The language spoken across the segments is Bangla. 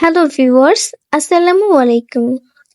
হ্যালো ভিউয়ার্স আসসালামু আলাইকুম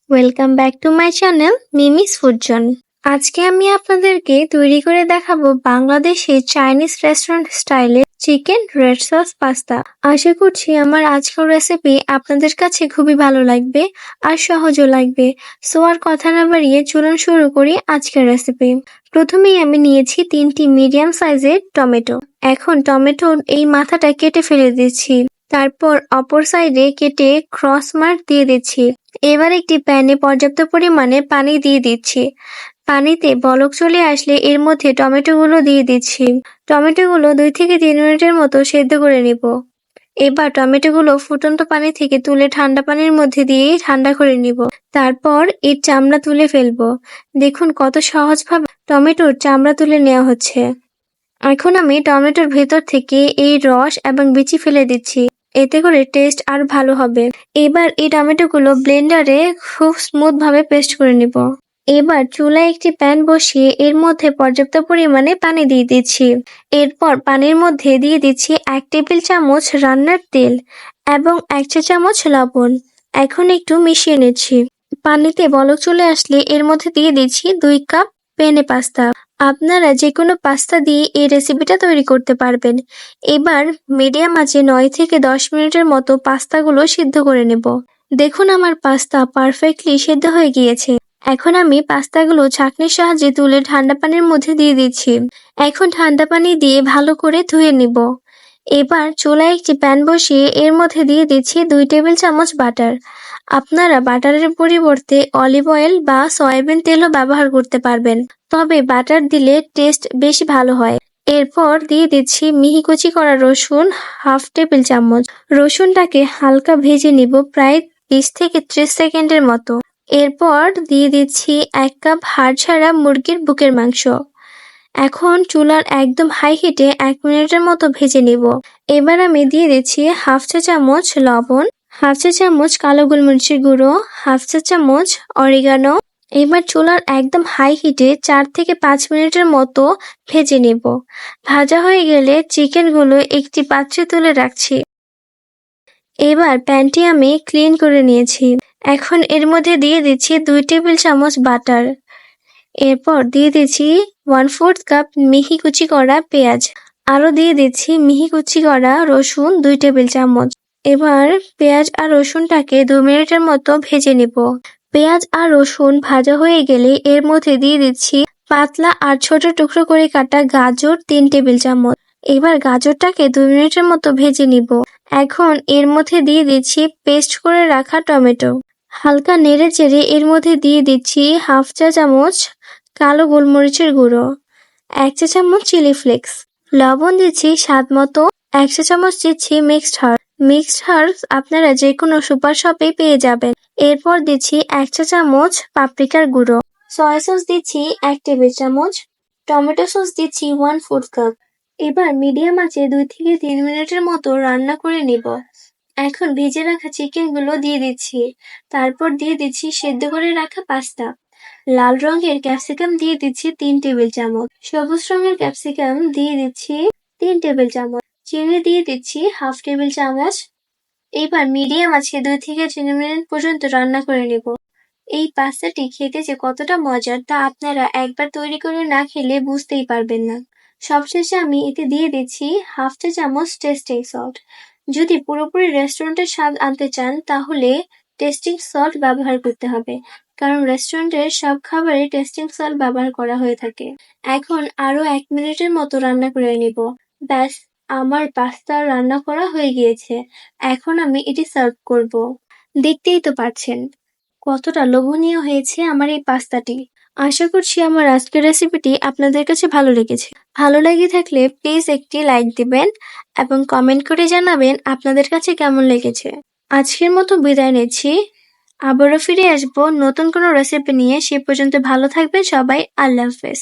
welcome back to my channel Mimi's food zone আজকে আমি আপনাদেরকে তৈরি করে দেখাবো বাংলাদেশে চাইনিজ রেস্টুরেন্ট স্টাইলে চিকেন রেড সস পাস্তা আশা করছি আমার আজকের রেসিপি আপনাদের কাছে খুবই ভালো লাগবে আর সহজও লাগবে। সো আর কথা না বাড়িয়ে চলুন শুরু করি আজকের রেসিপি প্রথমেই আমি নিয়েছি তিনটি মিডিয়াম সাইজের টমেটো। এখন টমেটোর এই মাথাটা কেটে ফেলে দিচ্ছি। তারপর অপর সাইডে কেটে ক্রস মার্ক দিয়ে দিচ্ছি। এবার একটি প্যানে পর্যাপ্ত পরিমাণে পানি দিয়ে দিচ্ছি। পানিতে বলক চলে আসলে এর মধ্যে টমেটোগুলো দিয়ে দিচ্ছি। টমেটোগুলো দুই থেকে তিন মিনিটের মতো সেদ্ধ করে নিব। এবার টমেটোগুলো ফুটন্ত পানি থেকে তুলে ঠান্ডা পানির মধ্যে দিয়ে ঠান্ডা করে নিব। তারপর এর চামড়া তুলে ফেলব। দেখুন কত সহজভাবে টমেটোর চামড়া তুলে নেওয়া হচ্ছে। এখন আমি টমেটোর ভেতর থেকে এই রস এবং বিচি ফেলে দিচ্ছি। এতে করে টেস্ট আর ভালো হবে। এবার এই টমেটোগুলো ব্লেন্ডারে খুব স্মুথ ভাবে পেস্ট করে নিব। এবার চুলায় একটি প্যান বসিয়ে এর মধ্যে পর্যাপ্ত পরিমাণে পানি দিয়ে দিচ্ছি। এরপর পানির মধ্যে দিয়ে দিচ্ছি এক টেবিল চামচ রান্নার তেল এবং এক চা চামচ লবণ। এখন একটু মিশিয়ে নিচ্ছি। পানিতে বলক চলে আসলে এর মধ্যে দিয়ে দিচ্ছি দুই কাপ পেনে পাস্তা। আপনারা যে কোনো পাস্তা দিয়ে এই রেসিপিটা তৈরি করতে পারবেন। এবার মিডিয়াম আঁচে নয় থেকে দশ মিনিটের মতো পাস্তাগুলো সিদ্ধ করে নেব। দেখুন আমার পাস্তা পারফেক্টলি সিদ্ধ হয়ে গিয়েছে। এখন আমি পাস্তাগুলো ছাঁকনির সাহায্যে তুলে ঠান্ডা পানির মধ্যে দিয়ে দিচ্ছি। এখন ঠান্ডা পানি দিয়ে ভালো করে ধুয়ে নিব। এবার চুলায় একটি প্যান বসিয়ে এর মধ্যে দিয়ে দিচ্ছি দুই টেবিল চামচ বাটার। আপনারা বাটারের পরিবর্তে অলিভ অয়েল বা সয়াবিন তেলও ব্যবহার করতে পারবেন। তবে বাটার দিলে টেস্ট বেশি ভালো হয়। এরপর দিয়ে দিচ্ছি মিহি কুচি করা রসুন হাফ টেবিল চামচ। রসুনটাকে হালকা ভেজে নিব প্রায় বিশ থেকে ত্রিশ সেকেন্ডের মতো। এরপর দিয়ে দিচ্ছি এক কাপ হাড় ছাড়া মুরগির বুকের মাংস। এখন চুলার একদম হাই হিটে এক মিনিটের মতো ভেজে নিব। এবার আমি দিয়ে দিচ্ছি হাফ চা চামচ লবণ, হাফ চা চামচ কালো গোলমরিচের গুঁড়ো, হাফ চা চামচ অরিগানো। এবার চুলার একদম হাই হিটে চার থেকে পাঁচ মিনিটের মতো ভেজে নেব। ভাজা হয়ে গেলে চিকেনগুলো একটি পাত্রে তুলে রাখছি। এবার প্যানটি আমি ক্লিন করে নিয়েছি। এখন এর মধ্যে দিয়ে দিচ্ছি দুই টেবিল চামচ বাটার এরপর দিয়ে দিচ্ছি ওয়ান ফোর্থ কাপ মিহি কুচি করা পেঁয়াজ। আরও দিয়ে দিচ্ছি মিহি কুচি করা রসুন দুই টেবিল চামচ। এবার পেঁয়াজ আর রসুনটাকে দু মিনিটের মতো ভেজে নিব। পেঁয়াজ আর রসুন ভাজা হয়ে গেলে এর মধ্যে দিয়ে দিচ্ছি পাতলা আর ছোট টুকরো করে কাটা গাজর তিন টেবিল চামচ। এবার গাজরটাকে দুই মিনিটের মতো ভেজে নিব। এখন এর মধ্যে দিয়ে দিচ্ছি পেস্ট করে রাখা টমেটো। হালকা নেড়ে চেড়ে এর মধ্যে দিয়ে দিচ্ছি হাফ চা চামচ কালো গোলমরিচের গুঁড়ো, এক চা চামচ চিলি ফ্লেক্স। লবণ দিচ্ছি স্বাদ মতো, এক চা চামচ দিচ্ছি মিক্সড হার্ব। মিক্সড হার্বস আপনারা যে কোনো সুপার শপে পেয়ে যাবেন। এরপর দিচ্ছি এক চা চামচ পাপরিকার গুঁড়ো। সয়া সস দিচ্ছি এক টেবিল চামচ। টমেটো সস দিচ্ছি ওয়ান ফোর্থ কাপ এবার মিডিয়াম আঁচে দুই থেকে তিন মিনিটের মতো রান্না করে নিব। এখন ভেজে রাখা চিকেনগুলো দিয়ে দিচ্ছি। তারপর দিয়ে দিচ্ছি সেদ্ধ করে রাখা পাস্তা লাল রঙের ক্যাপসিকাম দিয়ে দিচ্ছি তিন টেবিল চামচ। সবুজ রঙের ক্যাপসিকাম দিয়ে দিচ্ছি তিন টেবিল চামচ। চিনি দিয়ে দিচ্ছি হাফ টেবিল চামচ। এবার মিডিয়াম আছে দুই থেকে তিন মিনিট পর্যন্ত রান্না করে নেব। এই পাস্তাটি খেতে যে কতটা মজার তা আপনারা একবার তৈরি করে না খেলে বুঝতেই পারবেন না। সবশেষে আমি এতে দিয়ে দিচ্ছি হাফ চা চামচ টেস্টিং সল্ট। যদি পুরোপুরি রেস্টুরেন্টের স্বাদ আনতে চান, তাহলে টেস্টিং সল্ট ব্যবহার করতে হবে, কারণ রেস্টুরেন্টের সব খাবারে টেস্টিং সল্ট ব্যবহার করা হয়ে থাকে। এখন আরও এক মিনিটের মতো রান্না করে নিব। ব্যাস আমার পাস্তা রান্না করা হয়ে গিয়েছে। এখন আমি এটি সার্ভ করব। দেখতেই তো পাচ্ছেন, কতটা লোভনীয় হয়েছে আমার এই পাস্তাটি আশা করছি আমার আজকের রেসিপিটি আপনাদের কাছে ভালো লেগেছে। ভালো লেগে থাকলে প্লিজ একটি লাইক দিবেন এবং কমেন্ট করে জানাবেন আপনাদের কাছে কেমন লেগেছে। আজকের মতো বিদায় নিচ্ছি। আবারও ফিরে আসব নতুন কোনো রেসিপি নিয়ে। সে পর্যন্ত ভালো থাকবেন সবাই। আল্লাহ হাফেজ।